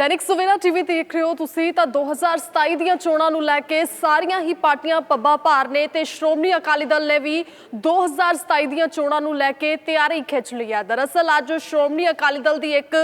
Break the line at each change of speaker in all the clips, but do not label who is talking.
Dainik Savera TV ਦੇਖ ਰਹੇ ਹੋ ਤੁਸੀਂ ਤਾਂ 2027 ਦੀਆਂ ਚੋਣਾਂ ਨੂੰ ਲੈ ਕੇ ਸਾਰੀਆਂ ਹੀ ਪਾਰਟੀਆਂ ਪੱਬਾਂ ਭਾਰ ਨੇ ਤੇ ਸ਼੍ਰੋਮਣੀ ਅਕਾਲੀ ਦਲ ਨੇ ਵੀ 2027 ਦੀਆਂ ਚੋਣਾਂ ਨੂੰ ਲੈ ਕੇ ਤਿਆਰੀ ਖਿੱਚ ਲਈ ਹੈ। ਦਰਅਸਲ ਅੱਜ ਸ਼੍ਰੋਮਣੀ ਅਕਾਲੀ ਦਲ ਦੀ ਇੱਕ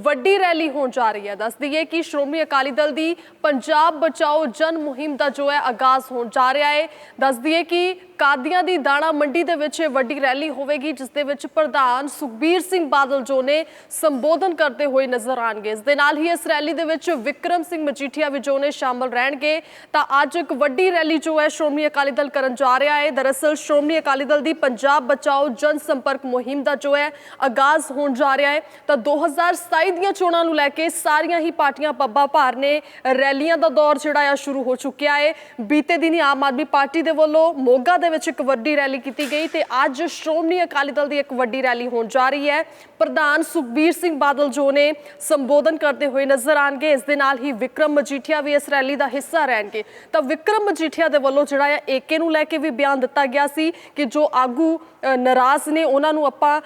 ਵੱਡੀ ਰੈਲੀ ਹੋਣ ਜਾ ਰਹੀ ਹੈ। ਦੱਸ ਦਈਏ ਕਿ ਸ਼੍ਰੋਮਣੀ ਅਕਾਲੀ ਦਲ ਦੀ ਪੰਜਾਬ ਬਚਾਓ ਜਨ ਮੁਹਿੰਮ ਦਾ ਜੋ ਹੈ ਆਗਾਜ਼ ਹੋਣ ਜਾ ਰਿਹਾ ਹੈ। ਦੱਸ ਦਈਏ ਕਿ ਕਾਦੀਆਂ ਦੀ ਦਾਣਾ ਮੰਡੀ ਦੇ ਵਿੱਚ ਇਹ ਵੱਡੀ ਰੈਲੀ ਹੋਵੇਗੀ, ਜਿਸ ਦੇ ਵਿੱਚ ਪ੍ਰਧਾਨ ਸੁਖਬੀਰ ਸਿੰਘ ਬਾਦਲ ਜੋ ਨੇ ਸੰਬੋਧਨ ਕਰਦੇ ਹੋਏ ਨਜ਼ਰ ਆਣਗੇ ਇਸ ਦੇ ਨਾਲ ਹੀ ਇਸ ਰੈਲੀ ਦੇ ਵਿੱਚ ਵਿਕਰਮ ਸਿੰਘ ਮਜੀਠੀਆ ਵੀ ਜੋ ਨੇ ਸ਼ਾਮਲ ਰਹਿਣਗੇ। ਤਾਂ ਅੱਜ ਇੱਕ ਵੱਡੀ ਰੈਲੀ ਜੋ ਹੈ ਸ਼੍ਰੋਮਣੀ ਅਕਾਲੀ ਦਲ ਕਰਨ ਜਾ ਰਿਹਾ ਹੈ। ਦਰਅਸਲ ਸ਼੍ਰੋਮਣੀ ਅਕਾਲੀ ਦਲ ਦੀ ਪੰਜਾਬ ਬਚਾਓ ਜਨ ਸੰਪਰਕ ਮੁਹਿੰਮ ਦਾ ਜੋ ਹੈ ਆਗਾਜ਼ ਹੋਣ ਜਾ ਰਿਹਾ ਹੈ। ਤਾਂ 2027 ਦੀਆਂ ਚੋਣਾਂ ਨੂੰ ਲੈ ਕੇ ਸਾਰੀਆਂ ਹੀ ਪਾਰਟੀਆਂ ਪੱਬਾਂ ਭਾਰ ਨੇ ਰੈਲੀਆਂ ਦਾ ਦੌਰ ਜਿਹੜਾ ਆ ਸ਼ੁਰੂ ਹੋ ਚੁੱਕਿਆ ਹੈ। ਬੀਤੇ ਦਿਨੀ ਆਮ ਆਦਮੀ ਪਾਰਟੀ ਦੇ ਵੱਲੋਂ ਮੋਗਾ ਦੇ ਵਿੱਚ ਇੱਕ ਵੱਡੀ ਰੈਲੀ ਕੀਤੀ ਗਈ ਤੇ ਅੱਜ ਸ਼੍ਰੋਮਣੀ ਅਕਾਲੀ ਦਲ ਦੀ ਇੱਕ ਵੱਡੀ ਰੈਲੀ ਹੋਣ ਜਾ ਰਹੀ ਹੈ। ਪ੍ਰਧਾਨ ਸੁਖਬੀਰ ਸਿੰਘ ਬਾਦਲ ਜੋ ਨੇ ਸੰਬੋਧਨ ਕਰਦੇ ਹੋਏ ਨਜ਼ਰ ਆਣਗੇ। ਇਸ ਦੇ ਨਾਲ ਹੀ ਵਿਕਰਮ ਮਜੀਠੀਆ ਵੀ ਇਸ ਰੈਲੀ ਦਾ ਹਿੱਸਾ ਰਹਿਣਗੇ। ਤਾਂ ਵਿਕਰਮ ਮਜੀਠੀਆ ਦੇ ਵੱਲੋਂ ਜਿਹੜਾ ਹੈ ਏਕੇ ਨੂੰ ਲੈ ਕੇ ਵੀ ਬਿਆਨ ਦਿੱਤਾ ਗਿਆ ਸੀ ਕਿ ਜੋ ਆਗੂ ਨਾਰਾਜ਼ ਨੇ, ਉਹਨਾਂ ਨੂੰ ਆਪਾਂ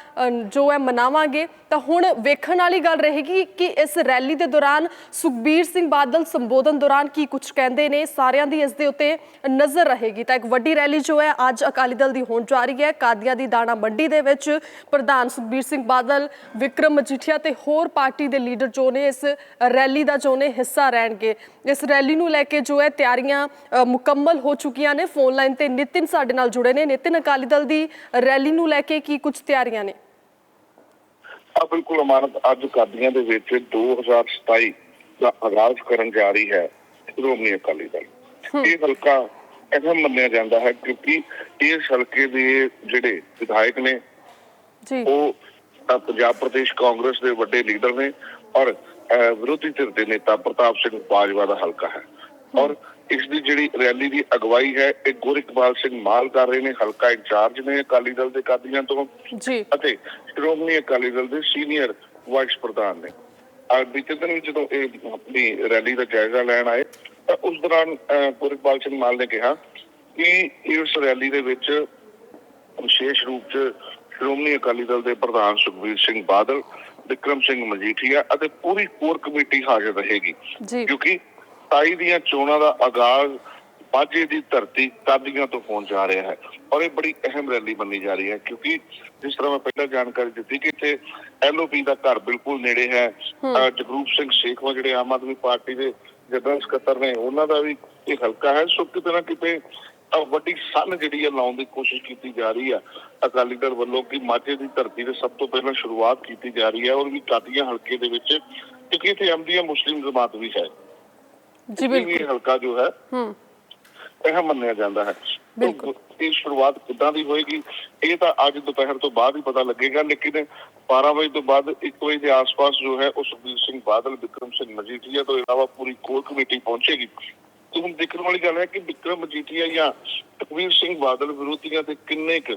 ਜੋ ਹੈ ਮਨਾਵਾਂਗੇ। ਤਾਂ ਹੁਣ ਵੇਖਣ ਵਾਲੀ ਗੱਲ ਰਹੇਗੀ ਕਿ ਇਸ ਰੈਲੀ ਦੇ ਦੌਰਾਨ ਸੁਖਬੀਰ ਸਿੰਘ ਬਾਦਲ ਸੰਬੋਧਨ ਦੌਰਾਨ ਕੀ ਕੁਝ ਕਹਿੰਦੇ ਨੇ, ਸਾਰਿਆਂ ਦੀ ਇਸ ਦੇ ਉੱਤੇ ਨਜ਼ਰ ਰਹੇਗੀ। ਤਾਂ ਇੱਕ ਵੱਡੀ ਰੈਲੀ ਜੋ ਹੈ, ਅੱਜ ਅਕਾਲੀ ਦਲ ਦੀ ਹੋਣ ਜਾ ਰਹੀ ਹੈ। ਕਾਦੀਆਂ ਦੀ ਦਾਣਾ ਮੰਡੀ ਦੇ ਵਿੱਚ ਪ੍ਰਧਾਨ ਸੁਖਬੀਰ ਸਿੰਘ ਬਾਦਲ, ਵਿਕਰਮ ਮਜੀਠੀਆ ਤੇ ਹੋਰ ਪਾਰਟੀ ਦੇ ਲੀਡਰ ਜੋ ਨੇ ਇਸ ਰੈਲੀ ਦਾ ਜੋ ਨੇ ਹਿੱਸਾ ਰਹਿਣਗੇ। ਇਸ ਰੈਲੀ ਨੂੰ ਲੈ ਕੇ ਜੋ ਹੈ ਤਿਆਰੀਆਂ ਮੁਕੰਮਲ ਹੋ ਚੁੱਕੀਆਂ ਨੇ। ਫੋਨ ਲਾਈਨ ਤੇ ਨਿਤਿਨ ਸਾਡੇ ਨਾਲ ਜੁੜੇ ਨੇ। ਨਿਤਿਨ ਅਕਾਲੀ ਦਲ ਦੀ ਰੈਲੀ ਨੂੰ ਲੈ ਕੇ ਕੀ ਕੁਝ ਤਿਆਰੀਆਂ ਨੇ?
ਆ ਬਿਲਕੁਲ ਅਮਾਨਤ। ਅੱਜ ਕਾਦੀਆਂ ਦੇ ਵਿੱਚ 2027 ਦਾ ਆਗਾਜ਼ ਕਰਨ ਜਾ ਰਹੀ ਹੈ ਸ਼੍ਰੋਮਣੀ ਅਕਾਲੀ ਦਲ। ਇਹ ਹਲਕਾ ਅਹਿਮ ਮੰਨਿਆ ਜਾਂਦਾ ਹੈ ਕਿਉਂਕਿ ਇਸ ਹਲਕੇ ਦੇ ਜਿਹੜੇ ਵਿਧਾਇਕ ਨੇ
ਜੀ।
ਉਹ ਪੰਜਾਬ ਪ੍ਰਦੇਸ਼ ਕਾਂਗਰਸ ਦੇ ਵੱਡੇ ਲੀਡਰ ਨੇ ਔਰ ਵਿਰੋਧੀ ਧਿਰ ਦੇ ਨੇਤਾ ਪ੍ਰਤਾਪ ਸਿੰਘ ਬਾਜਵਾ ਦਾ ਹਲਕਾ ਹੈ। ਔਰ ਇਸ ਦੀ ਜਿਹੜੀ ਰੈਲੀ ਦੀ ਅਗਵਾਈ ਹੈ ਇਹ ਗੁਰਿਕਪਾਲ ਸਿੰਘ ਮਾਲ ਕਰ ਰਹੇ ਨੇ ਹਲਕਾ ਇੰਚਾਰਜ ਨੇ ਅਕਾਲੀ ਦਲ ਦੇ ਕਾਦੀਆਂ ਤੋਂ
ਜੀ।
ਅਤੇ ਸ਼੍ਰੋਮਣੀ ਅਕਾਲੀ ਦਲ ਦੇ ਸੀਨੀਅਰ ਵਾਈਸ ਪ੍ਰਧਾਨ ਨੇ। ਅੱਜ ਬੀਤੇ ਦਿਨ ਜਦੋਂ ਇਹ ਆਪਣੀ ਰੈਲੀ ਦਾ ਜਾਇਜ਼ਾ ਲੈਣ ਆਏ ਤਾਂ ਉਸ ਦੌਰਾਨ ਅਹ, ਗੁਰਿਕਪਾਲ ਸਿੰਘ ਮਾਲ ਨੇ ਕਿਹਾ ਕਿ ਇਸ ਰੈਲੀ ਦੇ ਵਿੱਚ ਵਿਸ਼ੇਸ਼ ਰੂਪ 'ਚ ਸ਼੍ਰੋਮਣੀ ਅਕਾਲੀ ਦਲ ਦੇ ਪ੍ਰਧਾਨ ਸੁਖਬੀਰ ਸਿੰਘ ਬਾਦਲ ਵਿਕਰਮ ਸਿੰਘ ਮਜੀਠੀਆ ਅਤੇ ਪੂਰੀ ਕੋਰ ਕਮੇਟੀ ਹਾਜ਼ਰ ਰਹੇਗੀ। ਕਿਉਂਕਿ 27 ਦੀਆਂ ਚੋਣਾਂ ਦਾ ਆਗਾਜ਼ ਬਾਝੇ ਦੀ ਧਰਤੀ ਕਾਦੀਆਂ ਤੋਂ ਹੋਣ ਜਾ ਰਿਹਾ ਹੈ ਔਰ ਇਹ ਬੜੀ ਅਹਿਮ ਰੈਲੀ ਮੰਨੀ ਜਾ ਰਹੀ ਹੈ ਕਿਉਂਕਿ ਜਿਸ ਤਰ੍ਹਾਂ ਮੈਂ ਪਹਿਲਾਂ ਜਾਣਕਾਰੀ ਦਿੱਤੀ ਕਿ ਇੱਥੇ ਐਲਓਪੀ ਦਾ ਘਰ ਬਿਲਕੁਲ ਨੇੜੇ ਹੈ। ਜਗਰੂਪ ਸਿੰਘ ਸੇਖਵਾ ਜਿਹੜੇ ਆਮ ਆਦਮੀ ਪਾਰਟੀ ਦੇ ਜਨਰਲ ਸਕੱਤਰ ਨੇ ਉਹਨਾਂ ਦਾ ਵੀ ਇਹ ਹਲਕਾ ਹੈ। ਸੋ ਕਿਤੇ ਨਾ ਕਿਤੇ ਵੱਡੀ ਸੰਨ ਜਿਹੜੀ ਹੈ ਲਾਉਣ ਦੀ ਕੋਸ਼ਿਸ਼ ਕੀਤੀ ਜਾ ਰਹੀ ਹੈ। ਅਕਾਲੀ ਦਲ ਵੱਲੋਂ ਕਿ ਮਾਝੇ ਦੀ ਧਰਤੀ ਤੇ ਸਭ ਤੋਂ ਪਹਿਲਾਂ ਸ਼ੁਰੂਆਤ ਕੀਤੀ ਜਾ ਰਹੀ ਹੈ ਔਰ ਵੀ ਕਾਦੀਆਂ ਹਲਕੇ ਦੇ ਵਿੱਚ ਕਿਉਂਕਿ ਇੱਥੇ ਅਹਿਮਦੀਆ ਮੁਸਲਿਮ ਜਮਾਤ ਵੀ ਹੈ।
ਜੀ ਬਿਲਕੁਲ।
ਹਲਕਾ ਜੋ ਹੈ
ਹੂੰ।
ਇਹ ਮੰਨਿਆ ਜਾਂਦਾ ਹੈ।
ਬਿਲਕੁਲ।
ਇਹ ਸ਼ੁਰੂਆਤ ਕਿੱਦਾਂ ਦੀ ਹੋਏਗੀ ਇਹ ਤਾਂ ਅੱਜ ਦੁਪਹਿਰ ਤੋਂ ਬਾਅਦ ਹੀ ਪਤਾ ਲੱਗੇਗਾ ਲੇਕਿਨ 12 ਵਜੇ ਤੋਂ ਬਾਅਦ 1 ਵਜੇ ਦੇ ਆਸ-ਪਾਸ ਜੋ ਹੈ ਉਹ ਸੁਖਬੀਰ ਸਿੰਘ ਬਾਦਲ ਵਿਕਰਮ ਸਿੰਘ ਮਜੀਠੀਆ ਤੋਂ ਇਲਾਵਾ ਪੂਰੀ ਕੋਰ ਕਮੇਟੀ ਪਹੁੰਚੇਗੀ। ਤੇ ਹੁਣ ਦੇਖਣ ਵਾਲੀ ਗੱਲ ਹੈ ਕਿ ਵਿਕਰਮ ਮਜੀਠੀਆ ਜਾਂ ਸੁਖਬੀਰ ਸਿੰਘ ਬਾਦਲ ਵਿਰੋਧੀਆਂ ਤੇ ਕਿੰਨੇ ਕੁ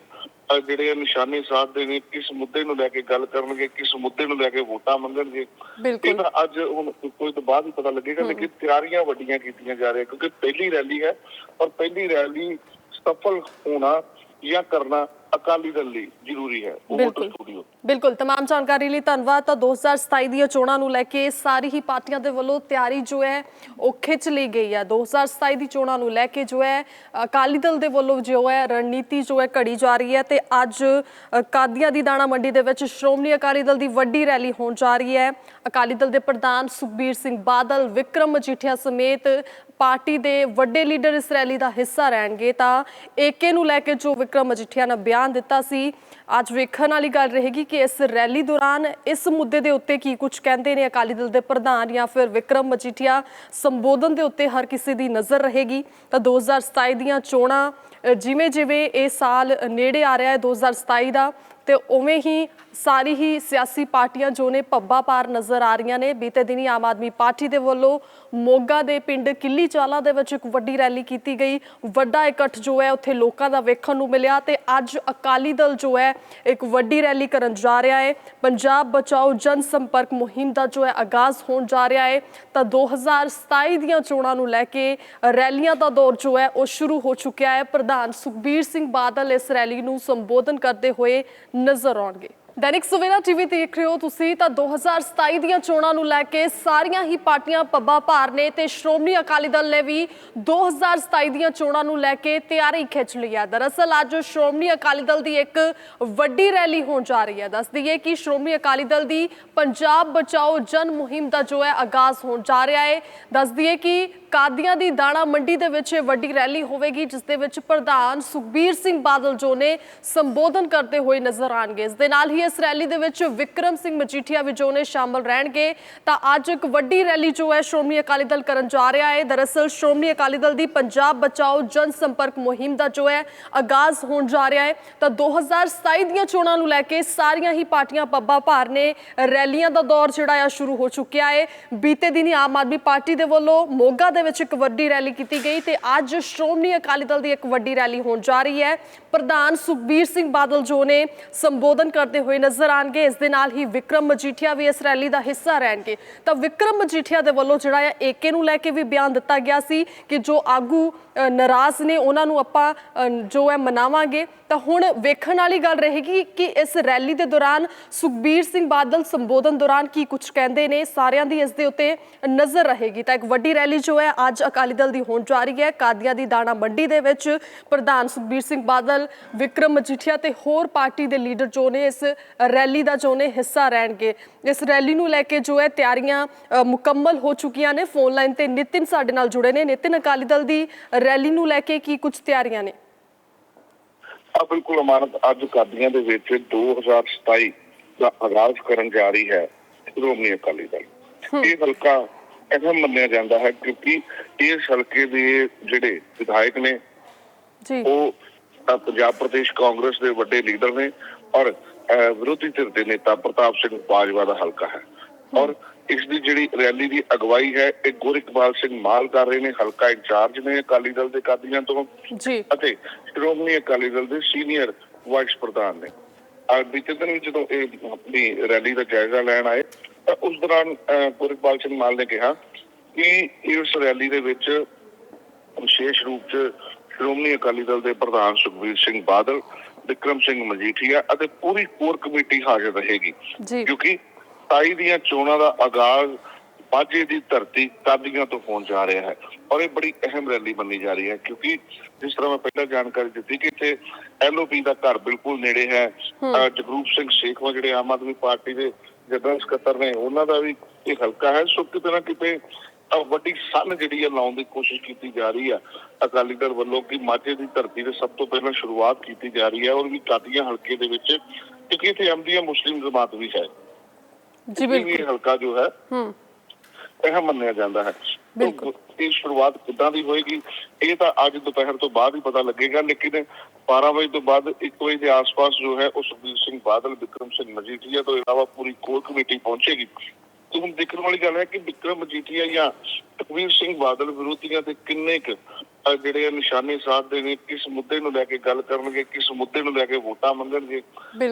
ਜਿਹੜੇ ਨਿਸ਼ਾਨੇ ਸਾਧਦੇ ਨੇ ਕਿਸ ਮੁੱਦੇ ਨੂੰ ਲੈ ਕੇ ਗੱਲ ਕਰਨਗੇ ਕਿਸ ਮੁੱਦੇ ਨੂੰ ਲੈ ਕੇ ਵੋਟਾਂ ਮੰਗਣਗੇ। ਇਹ
ਬਿਲਕੁਲ
ਅੱਜ ਹੁਣ ਕੋਈ ਤੋਂ ਬਾਅਦ ਹੀ ਪਤਾ ਲੱਗੇਗਾ ਲੇਕਿਨ ਤਿਆਰੀਆਂ ਵੱਡੀਆਂ ਕੀਤੀਆਂ ਜਾ ਰਹੀਆਂ ਕਿਉਂਕਿ ਪਹਿਲੀ ਰੈਲੀ ਹੈ ਔਰ ਪਹਿਲੀ ਰੈਲੀ ਸਫਲ ਹੋਣਾ ਜਾਂ ਕਰਨਾ ਅਕਾਲੀ ਦਲ ਲਈ ਜ਼ਰੂਰੀ ਹੈ ਉਹ
ਬਿਲਕੁਲ।
ਮੋਟਰ ਸਟੂਡੀਓ
ਬਿਲਕੁਲ तमाम ਜਾਣਕਾਰੀ ਲਈ ਧੰਨਵਾਦ ਤਾਂ 2027 ਦੀਆਂ ਚੋਣਾਂ ਨੂੰ ਲੈ ਕੇ ਸਾਰੀ ਹੀ ਪਾਰਟੀਆਂ ਦੇ ਵੱਲੋਂ ਤਿਆਰੀ ਜੋ ਹੈ ਉਹ ਖਿੱਚ ਲਈ ਗਈ ਹੈ 2027 ਦੀ ਚੋਣਾਂ ਨੂੰ ਲੈ ਕੇ ਜੋ ਹੈ ਅਕਾਲੀ ਦਲ ਦੇ ਵੱਲੋਂ ਜੋ ਹੈ ਰਣਨੀਤੀ ਜੋ ਹੈ ਘੜੀ ਜਾ ਰਹੀ ਹੈ ਤੇ ਅੱਜ ਅ, ਕਾਦੀਆਂ ਦੀ ਦਾਣਾ ਮੰਡੀ ਦੇ ਵਿੱਚ ਸ਼੍ਰੋਮਣੀ ਅਕਾਲੀ ਦਲ ਦੀ ਵੱਡੀ ਰੈਲੀ ਹੋਣ ਜਾ ਰਹੀ ਹੈ ਅਕਾਲੀ ਦਲ ਦੇ ਪ੍ਰਧਾਨ ਸੁਖਬੀਰ ਸਿੰਘ ਬਾਦਲ ਵਿਕਰਮ ਮਜੀਠੀਆ ਸਮੇਤ ਪਾਰਟੀ ਦੇ ਵੱਡੇ ਲੀਡਰ ਇਸ ਰੈਲੀ ਦਾ ਹਿੱਸਾ ਰਹਿਣਗੇ ਤਾਂ ਏਕੇ ਨੂੰ ਲੈ ਕੇ ਜੋ ਵਿਕਰਮ ਮਜੀਠੀਆ ਨੇ ਬਿਆਨ ਦਿੱਤਾ ਸੀ, ਅੱਜ ਵੇਖਣ ਵਾਲੀ ਗੱਲ ਰਹੇਗੀ ਕਿ ਇਸ ਰੈਲੀ ਦੌਰਾਨ ਇਸ ਮੁੱਦੇ ਦੇ ਉੱਤੇ ਕੀ ਕੁਝ ਕਹਿੰਦੇ ਨੇ ਅਕਾਲੀ ਦਲ ਦੇ ਪ੍ਰਧਾਨ ਜਾਂ ਫਿਰ ਵਿਕਰਮ ਮਜੀਠੀਆ ਸੰਬੋਧਨ ਦੇ ਉੱਤੇ ਹਰ ਕਿਸੇ ਦੀ ਨਜ਼ਰ ਰਹੇਗੀ। ਤਾਂ 2027 ਦੀਆਂ ਚੋਣਾਂ ਜਿਵੇਂ ਜਿਵੇਂ ਇਹ ਸਾਲ ਨੇੜੇ ਆ ਰਿਹਾ ਹੈ 2027 ਦਾ ਤੇ ਉਵੇਂ ਹੀ ਸਾਰੀ ਹੀ ਸਿਆਸੀ ਪਾਰਟੀਆਂ ਜੋ ਨੇ ਪੱਬਾ ਪਾਰ ਨਜ਼ਰ ਆ ਰਹੀਆਂ ਨੇ, ਬੀਤੇ ਦਿਨੀ ਆਮ ਆਦਮੀ ਪਾਰਟੀ ਦੇ ਵੱਲੋਂ ਮੋਗਾ ਦੇ ਪਿੰਡ ਕਿੱਲੀ ਚਾਲਾ ਦੇ ਵਿੱਚ ਇੱਕ ਵੱਡੀ ਰੈਲੀ ਕੀਤੀ ਗਈ। ਵੱਡਾ ਇਕੱਠ ਜੋ ਹੈ ਉੱਥੇ ਲੋਕਾਂ ਦਾ ਵੇਖਣ ਨੂੰ ਮਿਲਿਆ ਤੇ ਅੱਜ ਅਕਾਲੀ ਦਲ ਜੋ ਹੈ ਇੱਕ ਵੱਡੀ ਰੈਲੀ ਕਰਨ ਜਾ ਰਿਹਾ ਹੈ। ਪੰਜਾਬ ਬਚਾਓ ਜਨ ਸੰਪਰਕ ਮੁਹਿੰਮ ਦਾ ਜੋ ਹੈ ਆਗਾਜ਼ ਹੋਣ ਜਾ ਰਿਹਾ ਹੈ। ਤਾਂ 2027 ਦੀਆਂ ਚੋਣਾਂ ਨੂੰ ਲੈ ਕੇ ਰੈਲੀਆਂ ਦਾ ਦੌਰ ਜੋ ਹੈ ਉਹ ਸ਼ੁਰੂ ਹੋ ਚੁੱਕਿਆ ਹੈ। ਪ੍ਰਧਾਨ ਸੁਖਬੀਰ ਸਿੰਘ ਬਾਦਲ ਇਸ ਰੈਲੀ ਨੂੰ ਸੰਬੋਧਨ ਕਰਦੇ ਹੋਏ ਨਜ਼ਰ ਆਉਣਗੇ। ਦੈਨਿਕ ਸਵੇਰਾ ਟੀਵੀ ਤੇ ਦੇਖ ਰਹੇ ਹੋ ਤੁਸੀਂ ਤਾਂ 2027 ਦੀਆਂ ਚੋਣਾਂ ਨੂੰ ਲੈ ਕੇ ਸਾਰੀਆਂ ਹੀ ਪਾਰਟੀਆਂ ਪੱਬਾਂ ਭਾਰ ਨੇ ਤੇ ਸ਼੍ਰੋਮਣੀ ਅਕਾਲੀ ਦਲ ਨੇ ਵੀ 2027 ਦੀਆਂ ਚੋਣਾਂ ਨੂੰ ਲੈ ਕੇ ਤਿਆਰੀ ਖਿੱਚ ਲਈ ਹੈ। ਦਰਅਸਲ ਅੱਜ ਸ਼੍ਰੋਮਣੀ ਅਕਾਲੀ ਦਲ ਦੀ ਇੱਕ ਵੱਡੀ ਰੈਲੀ ਹੋਣ ਜਾ ਰਹੀ ਹੈ। ਦੱਸ ਦਈਏ ਕਿ ਸ਼੍ਰੋਮਣੀ ਅਕਾਲੀ ਦਲ ਦੀ ਪੰਜਾਬ ਬਚਾਓ ਜਨ ਮੁਹਿੰਮ ਦਾ ਜੋ ਹੈ ਆਗਾਜ਼ ਹੋਣ ਜਾ ਰਿਹਾ ਹੈ। ਦੱਸ ਦਈਏ ਕਿ ਕਾਦੀਆਂ ਦੀ ਦਾਣਾ ਮੰਡੀ ਦੇ ਵਿੱਚ ਇਹ ਵੱਡੀ ਰੈਲੀ ਹੋਵੇਗੀ, ਜਿਸ ਦੇ ਵਿੱਚ ਪ੍ਰਧਾਨ ਸੁਖਬੀਰ ਸਿੰਘ ਬਾਦਲ ਜੋ ਨੇ ਸੰਬੋਧਨ ਕਰਦੇ ਹੋਏ ਨਜ਼ਰ ਆਣਗੇ ਇਸ ਦੇ ਨਾਲ ਹੀ ਇਸ ਰੈਲੀ ਦੇ ਵਿੱਚ ਵਿਕਰਮ ਸਿੰਘ ਮਜੀਠੀਆ ਵੀ ਜੋ ਨੇ ਸ਼ਾਮਲ ਰਹਿਣਗੇ। ਤਾਂ ਅੱਜ ਇੱਕ ਵੱਡੀ ਰੈਲੀ ਜੋ ਹੈ ਸ਼੍ਰੋਮਣੀ ਅਕਾਲੀ ਦਲ ਕਰਨ ਜਾ ਰਿਹਾ ਹੈ। ਦਰਅਸਲ ਸ਼੍ਰੋਮਣੀ ਅਕਾਲੀ ਦਲ ਦੀ ਪੰਜਾਬ ਬਚਾਓ ਜਨ ਸੰਪਰਕ ਮੁਹਿੰਮ ਦਾ ਜੋ ਹੈ ਆਗਾਜ਼ ਹੋਣ ਜਾ ਰਿਹਾ ਹੈ। ਤਾਂ 2027 ਦੀਆਂ ਚੋਣਾਂ ਨੂੰ ਲੈ ਕੇ ਸਾਰੀਆਂ ਹੀ ਪਾਰਟੀਆਂ ਪੱਬਾਂ ਭਾਰ ਨੇ ਰੈਲੀਆਂ ਦਾ ਦੌਰ ਜਿਹੜਾ ਆ ਸ਼ੁਰੂ ਹੋ ਚੁੱਕਿਆ ਹੈ। ਬੀਤੇ ਦਿਨੀ ਆਮ ਆਦਮੀ ਪਾਰਟੀ ਦੇ ਵੱਲੋਂ ਮੋਗਾ ਦੇ ਵਿੱਚ ਇੱਕ ਵੱਡੀ ਰੈਲੀ ਕੀਤੀ ਗਈ ਤੇ ਅੱਜ ਸ਼੍ਰੋਮਣੀ ਅਕਾਲੀ ਦਲ ਦੀ ਇੱਕ ਵੱਡੀ ਰੈਲੀ ਹੋਣ ਜਾ ਰਹੀ ਹੈ। ਪ੍ਰਧਾਨ ਸੁਖਬੀਰ ਸਿੰਘ ਬਾਦਲ ਜੋ ਨੇ ਸੰਬੋਧਨ ਕਰਦੇ ਹੋਏ ਨਜ਼ਰ ਆਣਗੇ ਇਸ ਦੇ ਨਾਲ ਹੀ ਵਿਕਰਮ ਮਜੀਠੀਆ ਵੀ ਇਸ ਰੈਲੀ ਦਾ ਹਿੱਸਾ ਰਹਿਣਗੇ। ਤਾਂ ਵਿਕਰਮ ਮਜੀਠੀਆ ਦੇ ਵੱਲੋਂ ਜਿਹੜਾ ਹੈ ਏਕੇ ਨੂੰ ਲੈ ਕੇ ਵੀ ਬਿਆਨ ਦਿੱਤਾ ਗਿਆ ਸੀ ਕਿ ਜੋ ਆਗੂ ਨਾਰਾਜ਼ ਨੇ, ਉਹਨਾਂ ਨੂੰ ਆਪਾਂ ਜੋ ਹੈ ਮਨਾਵਾਂਗੇ। ਤਾਂ ਹੁਣ ਵੇਖਣ ਵਾਲੀ ਗੱਲ ਰਹੇਗੀ ਕਿ ਇਸ ਰੈਲੀ ਦੇ ਦੌਰਾਨ ਸੁਖਬੀਰ ਸਿੰਘ ਬਾਦਲ ਸੰਬੋਧਨ ਦੌਰਾਨ ਕੀ ਕੁਝ ਕਹਿੰਦੇ ਨੇ, ਸਾਰਿਆਂ ਦੀ ਇਸ ਦੇ ਉੱਤੇ ਨਜ਼ਰ ਰਹੇਗੀ। ਤਾਂ ਇੱਕ ਵੱਡੀ ਰੈਲੀ ਜੋ ਹੈ, ਅੱਜ ਅਕਾਲੀ ਦਲ ਦੀ ਹੋਣ ਜਾ ਰਹੀ ਹੈ, ਕਾਦੀਆਂ ਦੀ ਦਾਣਾ ਮੰਡੀ ਦੇ ਵਿੱਚ। ਪ੍ਰਧਾਨ ਸੁਖਬੀਰ ਸਿੰਘ ਬਾਦਲ, ਵਿਕਰਮ ਮਜੀਠੀਆ ਤੇ ਹੋਰ ਪਾਰਟੀ ਦੇ ਲੀਡਰ ਜੋ ਨੇ ਇਸ ਰੈਲੀ ਦਾ ਜੋ ਨੇ ਹਿੱਸਾ ਰਹਿਣਗੇ। ਇਸ ਰੈਲੀ ਨੂੰ ਲੈ ਕੇ ਜੋ ਹੈ ਤਿਆਰੀਆਂ ਮੁਕੰਮਲ ਹੋ ਚੁੱਕੀਆਂ ਨੇ। ਫੋਨ ਲਾਈਨ ਤੇ ਨਿਤਿਨ ਸਾਡੇ ਨਾਲ ਜੁੜੇ ਨੇ। ਨਿਤਿਨ ਅਕਾਲੀ ਦਲ ਦੀ ਰੈਲੀ ਨੂੰ ਲੈ ਕੇ ਕੀ ਕੁਝ ਤਿਆਰੀਆਂ ਨੇ?
ਆ ਬਿਲਕੁਲ ਅਮਾਨਤ। ਅੱਜ ਕਾਦੀਆਂ ਦੇ ਵਿੱਚ 2027 ਦਾ ਆਗਾਜ਼ ਕਰਨ ਜਾ ਰਹੀ ਹੈ ਸ਼੍ਰੋਮਣੀ ਅਕਾਲੀ ਦਲ। ਇਹ ਹਲਕਾ ਅਹਿਮ ਮੰਨਿਆ ਜਾਂਦਾ ਹੈ ਕਿਉਂਕਿ ਇਸ ਹਲਕੇ ਦੇ ਜਿਹੜੇ ਵਿਧਾਇਕ ਨੇ
ਜੀ।
ਉਹ ਪੰਜਾਬ ਪ੍ਰਦੇਸ਼ ਕਾਂਗਰਸ ਦੇ ਵੱਡੇ ਲੀਡਰ ਨੇ ਔਰ ਵਿਰੋਧੀ ਧਿਰ ਦੇ ਨੇਤਾ ਪ੍ਰਤਾਪ ਸਿੰਘ ਬਾਜਵਾ ਦਾ ਹਲਕਾ ਹੈ। ਔਰ ਇਸ ਦੀ ਜਿਹੜੀ ਰੈਲੀ ਦੀ ਅਗਵਾਈ ਹੈ ਇਹ ਗੁਰਿਕਪਾਲ ਸਿੰਘ ਮਾਲ ਕਰ ਰਹੇ ਨੇ ਹਲਕਾ ਇੰਚਾਰਜ ਨੇ ਅਕਾਲੀ ਦਲ ਦੇ ਕਾਦੀਆਂ ਤੋਂ
ਜੀ।
ਅਤੇ ਸ਼੍ਰੋਮਣੀ ਅਕਾਲੀ ਦਲ ਦੇ ਸੀਨੀਅਰ ਵਾਈਸ ਪ੍ਰਧਾਨ ਨੇ। ਅੱਜ ਬੀਤੇ ਦਿਨ ਜਦੋਂ ਇਹ ਆਪਣੀ ਰੈਲੀ ਦਾ ਜਾਇਜ਼ਾ ਲੈਣ ਆਏ ਤਾਂ ਉਸ ਦੌਰਾਨ ਅਹ, ਗੁਰਿਕਪਾਲ ਸਿੰਘ ਮਾਲ ਨੇ ਕਿਹਾ ਕਿ ਇਸ ਰੈਲੀ ਦੇ ਵਿੱਚ ਵਿਸ਼ੇਸ਼ ਰੂਪ 'ਚ ਸ਼੍ਰੋਮਣੀ ਅਕਾਲੀ ਦਲ ਦੇ ਪ੍ਰਧਾਨ ਸੁਖਬੀਰ ਸਿੰਘ ਬਾਦਲ ਵਿਕਰਮ ਸਿੰਘ ਮਜੀਠੀਆ ਅਤੇ ਪੂਰੀ ਕੋਰ ਕਮੇਟੀ ਹਾਜ਼ਰ ਰਹੇਗੀ। ਕਿਉਂਕਿ 27 ਦੀਆਂ ਚੋਣਾਂ ਦਾ ਆਗਾਜ਼ ਬਾਝੇ ਦੀ ਧਰਤੀ ਕਾਦੀਆਂ ਤੋਂ ਹੋਣ ਜਾ ਰਿਹਾ ਹੈ। ਔਰ ਇਹ ਬੜੀ ਅਹਿਮ ਰੈਲੀ ਮੰਨੀ ਜਾ ਰਹੀ ਹੈ ਕਿਉਂਕਿ ਜਿਸ ਤਰ੍ਹਾਂ ਮੈਂ ਪਹਿਲਾਂ ਜਾਣਕਾਰੀ ਦਿੱਤੀ ਕਿ ਇੱਥੇ ਐਲਓਪੀ ਦਾ ਘਰ ਬਿਲਕੁਲ ਨੇੜੇ ਹੈ। ਜਗਰੂਪ ਸਿੰਘ ਸੇਖਵਾ ਜਿਹੜੇ ਆਮ ਆਦਮੀ ਪਾਰਟੀ ਦੇ ਜਨਰਲ ਸਕੱਤਰ ਨੇ ਉਹਨਾਂ ਦਾ ਵੀ ਇਹ ਹਲਕਾ ਹੈ। ਸੋ ਕਿਤੇ ਨਾ ਕਿਤੇ ਵੱਡੀ ਸੰਨ ਜਿਹੜੀ ਹੈ ਲਾਉਣ ਦੀ ਕੋਸ਼ਿਸ਼ ਕੀਤੀ ਜਾ ਰਹੀ ਹੈ ਅਕਾਲੀ ਦਲ ਵੱਲੋਂ ਕਿ ਮਾਝੇ ਦੀ ਧਰਤੀ ਤੇ ਸਭ ਤੋਂ ਪਹਿਲਾਂ ਸ਼ੁਰੂਆਤ ਕੀਤੀ ਜਾ ਰਹੀ ਹੈ ਔਰ ਵੀ ਕਾਦੀਆਂ ਹਲਕੇ ਦੇ ਵਿੱਚ ਕਿਉਂਕਿ ਇੱਥੇ ਅਹਿਮਦੀਆ ਮੁਸਲਿਮ ਜਮਾਤ ਵੀ ਹੈ।
ਜੀ ਬਿਲਕੁਲ।
ਹਲਕਾ ਜੋ ਹੈ
ਹੂੰ।
ਇਹ ਮੰਨਿਆ ਜਾਂਦਾ ਹੈ।
ਬਿਲਕੁਲ।
ਇਹ ਸ਼ੁਰੂਆਤ ਕਿੱਦਾਂ ਦੀ ਹੋਏਗੀ ਇਹ ਤਾਂ ਅੱਜ ਦੁਪਹਿਰ ਤੋਂ ਬਾਅਦ ਹੀ ਪਤਾ ਲੱਗੇਗਾ ਲੇਕਿਨ 12 ਵਜੇ ਤੋਂ ਬਾਅਦ 1 ਵਜੇ ਦੇ ਆਸ-ਪਾਸ ਜੋ ਹੈ ਉਹ ਸੁਖਬੀਰ ਸਿੰਘ ਬਾਦਲ ਵਿਕਰਮ ਸਿੰਘ ਮਜੀਠੀਆ ਤੋਂ ਇਲਾਵਾ ਪੂਰੀ ਕੋਰ ਕਮੇਟੀ ਪਹੁੰਚੇਗੀ। ਤੇ ਹੁਣ ਦੇਖਣ ਵਾਲੀ ਗੱਲ ਹੈ ਕਿ ਵਿਕਰਮ ਮਜੀਠੀਆ ਜਾਂ ਸੁਖਬੀਰ ਸਿੰਘ ਬਾਦਲ ਵਿਰੋਧੀਆਂ ਤੇ ਕਿੰਨੇ ਕੁ ਜਿਹੜੇ ਨਿਸ਼ਾਨੇ ਸਾਧਦੇ ਨੇ ਕਿਸ ਮੁੱਦੇ ਨੂੰ ਲੈ ਕੇ ਗੱਲ ਕਰਨਗੇ ਕਿਸ ਮੁੱਦੇ ਨੂੰ ਲੈ ਕੇ ਵੋਟਾਂ ਮੰਗਣਗੇ।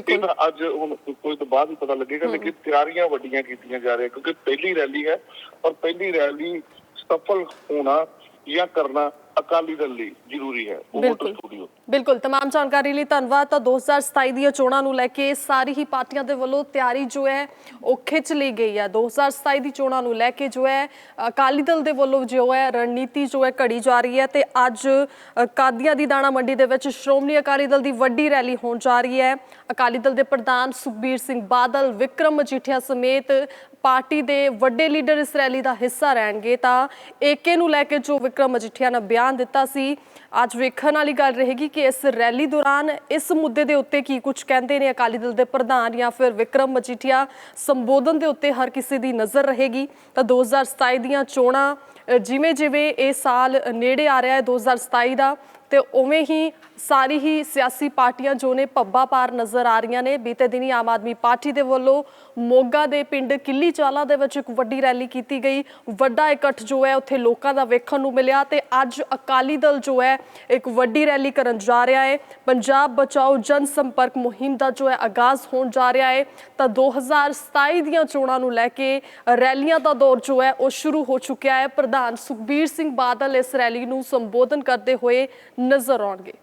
ਇਹ ਤਾਂ ਅੱਜ ਹੁਣ ਕੋਈ ਤੋਂ ਬਾਅਦ ਹੀ ਪਤਾ ਲੱਗੇਗਾ ਲੇਕਿਨ ਤਿਆਰੀਆਂ ਵੱਡੀਆਂ ਕੀਤੀਆਂ ਜਾ ਰਹੀਆਂ ਕਿਉਂਕਿ ਪਹਿਲੀ ਰੈਲੀ ਹੈ ਔਰ ਪਹਿਲੀ ਰੈਲੀ ਸਫਲ ਹੋਣਾ ਜਾਂ ਕਰਨਾ ਅਕਾਲੀ ਦਲ ਲਈ ਜ਼ਰੂਰੀ ਹੈ ਉਹ
ਬਿਲਕੁਲ।
ਸਟੂਡੀਓ
ਬਿਲਕੁਲ तमाम ਜਾਣਕਾਰੀ ਲਈ ਧੰਨਵਾਦ ਤਾਂ 2027 ਦੀਆਂ ਚੋਣਾਂ ਨੂੰ ਲੈ ਕੇ ਸਾਰੀ ਹੀ ਪਾਰਟੀਆਂ ਦੇ ਵੱਲੋਂ ਤਿਆਰੀ ਜੋ ਹੈ ਉਹ ਖਿੱਚ ਲਈ ਗਈ ਹੈ 2027 ਦੀ ਚੋਣਾਂ ਨੂੰ ਲੈ ਕੇ ਜੋ ਹੈ ਅਕਾਲੀ ਦਲ ਦੇ ਵੱਲੋਂ ਜੋ ਹੈ ਰਣਨੀਤੀ ਜੋ ਹੈ ਘੜੀ ਜਾ ਰਹੀ ਹੈ ਤੇ ਅੱਜ ਅ, ਕਾਦੀਆਂ ਦੀ ਦਾਣਾ ਮੰਡੀ ਦੇ ਵਿੱਚ ਸ਼੍ਰੋਮਣੀ ਅਕਾਲੀ ਦਲ ਦੀ ਵੱਡੀ ਰੈਲੀ ਹੋਣ ਜਾ ਰਹੀ ਹੈ ਅਕਾਲੀ ਦਲ ਦੇ ਪ੍ਰਧਾਨ ਸੁਖਬੀਰ ਸਿੰਘ ਬਾਦਲ ਵਿਕਰਮ ਮਜੀਠੀਆ ਸਮੇਤ ਪਾਰਟੀ ਦੇ ਵੱਡੇ ਲੀਡਰ ਇਸ ਰੈਲੀ ਦਾ ਹਿੱਸਾ ਰਹਿਣਗੇ ਤਾਂ ਏਕੇ ਨੂੰ ਲੈ ਕੇ ਜੋ ਵਿਕਰਮ ਮਜੀਠੀਆ ਨੇ ਬਿਆਨ ਦਿੱਤਾ ਸੀ, ਅੱਜ ਵੇਖਣ ਵਾਲੀ ਗੱਲ ਰਹੇਗੀ ਕਿ ਇਸ ਰੈਲੀ ਦੌਰਾਨ ਇਸ ਮੁੱਦੇ ਦੇ ਉੱਤੇ ਕੀ ਕੁਝ ਕਹਿੰਦੇ ਨੇ ਅਕਾਲੀ ਦਲ ਦੇ ਪ੍ਰਧਾਨ ਜਾਂ ਫਿਰ ਵਿਕਰਮ ਮਜੀਠੀਆ, ਸੰਬੋਧਨ ਦੇ ਉੱਤੇ ਹਰ ਕਿਸੇ ਦੀ ਨਜ਼ਰ ਰਹੇਗੀ। ਤਾਂ 2027 ਦੀਆਂ ਚੋਣਾਂ ਜਿਵੇਂ ਜਿਵੇਂ ਇਹ ਸਾਲ ਨੇੜੇ ਆ ਰਿਹਾ ਹੈ 2027 ਦਾ, ਤੇ ਉਵੇਂ ਹੀ ਸਾਰੀ ਹੀ ਸਿਆਸੀ ਪਾਰਟੀਆਂ ਜੋ ਨੇ ਪੱਬਾ ਪਾਰ ਨਜ਼ਰ ਆ ਰਹੀਆਂ ਨੇ। ਬੀਤੇ ਦਿਨੀ ਆਮ ਆਦਮੀ ਪਾਰਟੀ ਦੇ ਵੱਲੋਂ ਮੋਗਾ ਦੇ ਪਿੰਡ ਕਿੱਲੀ ਚਾਲਾ ਦੇ ਵਿੱਚ ਇੱਕ ਵੱਡੀ ਰੈਲੀ ਕੀਤੀ ਗਈ। ਵੱਡਾ ਇਕੱਠ ਜੋ ਹੈ ਉੱਥੇ ਲੋਕਾਂ ਦਾ ਵੇਖਣ ਨੂੰ ਮਿਲਿਆ ਤੇ ਅੱਜ ਅਕਾਲੀ ਦਲ ਜੋ ਹੈ ਇੱਕ ਵੱਡੀ ਰੈਲੀ ਕਰਨ ਜਾ ਰਿਹਾ ਹੈ। ਪੰਜਾਬ ਬਚਾਓ ਜਨ ਸੰਪਰਕ ਮੁਹਿੰਮ ਦਾ ਜੋ ਹੈ ਆਗਾਜ਼ ਹੋਣ ਜਾ ਰਿਹਾ ਹੈ। ਤਾਂ 2027 ਦੀਆਂ ਚੋਣਾਂ ਨੂੰ ਲੈ ਕੇ ਰੈਲੀਆਂ ਦਾ ਦੌਰ ਜੋ ਹੈ ਉਹ ਸ਼ੁਰੂ ਹੋ ਚੁੱਕਿਆ ਹੈ। ਪ੍ਰਧਾਨ ਸੁਖਬੀਰ ਸਿੰਘ ਬਾਦਲ ਇਸ ਰੈਲੀ ਨੂੰ ਸੰਬੋਧਨ ਕਰਦੇ ਹੋਏ ਨਜ਼ਰ ਆਉਣਗੇ।